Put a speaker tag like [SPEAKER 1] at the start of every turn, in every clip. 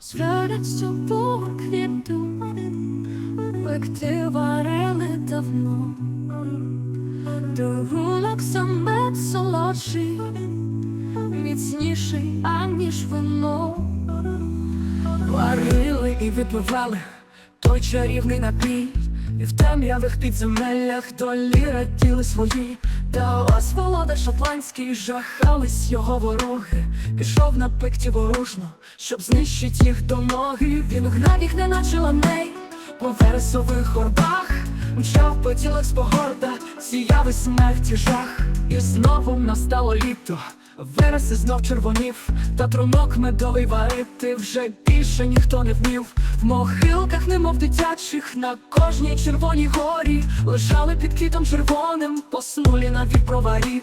[SPEAKER 1] Звернеться по квіту, пекти варили давно, Другунок самець солодший, міцніший, аніж вино.
[SPEAKER 2] Варили і відбивали той чарівний напій, і в темрявих підземеллях долі раділи свої. Та ось володар шотландський жахались його вороги. Пішов на пикті ворожно, щоб знищить їх до ноги. Він гнав їх, неначе ланей, по вересових горбах, мчав по тілах з погорда, сіяли смерті жах. І знову настало літо. Вереси знов червонів, та трунок медовий варити вже більше ніхто не вмів. В могилках, немов дитячих, на кожній червоній горі лежали під квітом червоним, поснулі на броварі.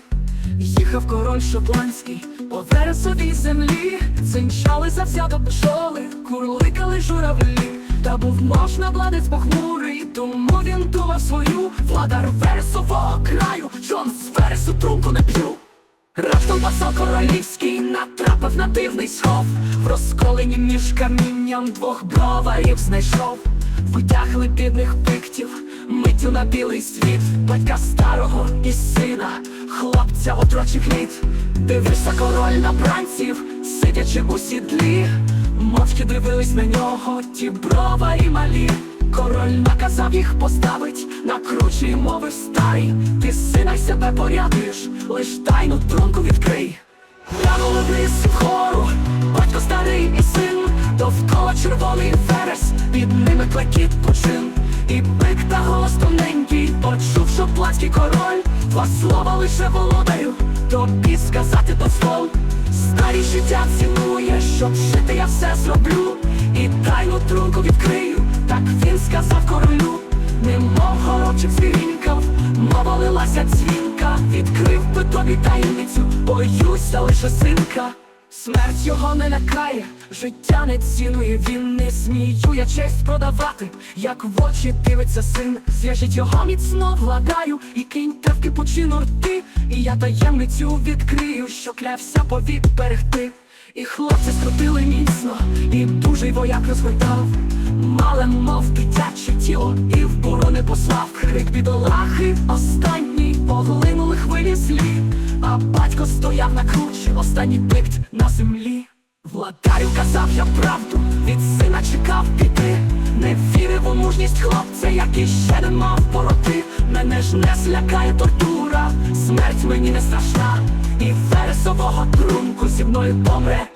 [SPEAKER 2] Їхав король шотландський по вересовій землі, Цинчали завзято пчоли, курликали журавлі. Та був можна владець похмурий, тому він думав свою владар вересового краю, Джон з вересу трунку не п'ю. Раптом посол королівський на дивний схов, в розколені між камінням двох броварів знайшов, витягли бідних пиктів, миттю на білий світ, батька старого і сина, хлопця отрочих літ. Дивився король на бранців, сидячи у сідлі, мовчки дивились на нього, ті броварі малі. Король наказав їх поставить на кручі і мовив старий Ти сина й себе порядуєш, лиш тайну трунку відкрий Глянули вниз вгору, батько старий і син. Довкола червоний ферес, під ними клекіт почин. І бик та голос тоненький, почув що плацький король. Два слова лише володарю, тобі сказати дозвол. Старі життя цінує, щоб жити я все зроблю Відкрив би тобі таємницю, боюся лише синка Смерть його не лякає, життя не цінує, він не сміює честь продавати, як в очі дивиться син, зв'яжіть його міцно владаю, і киньте в кипучину рти, і я таємницю відкрию, що клявся повік берегти. І хлопці скрутили міцно, і дужий вояк розгортав, мале, мов дитяче тіло, і в борони послав. Крик бідолахи, останній поглинули хвилі слів, а батько стояв на кручі, останній пикт на землі. Владарю казав я правду, від сина чекав піти, не вірив у мужність хлопця, який ще не мав пороти. Мене ж не злякає тортура, смерть мені не страшна, і вересового трунку зі мною помре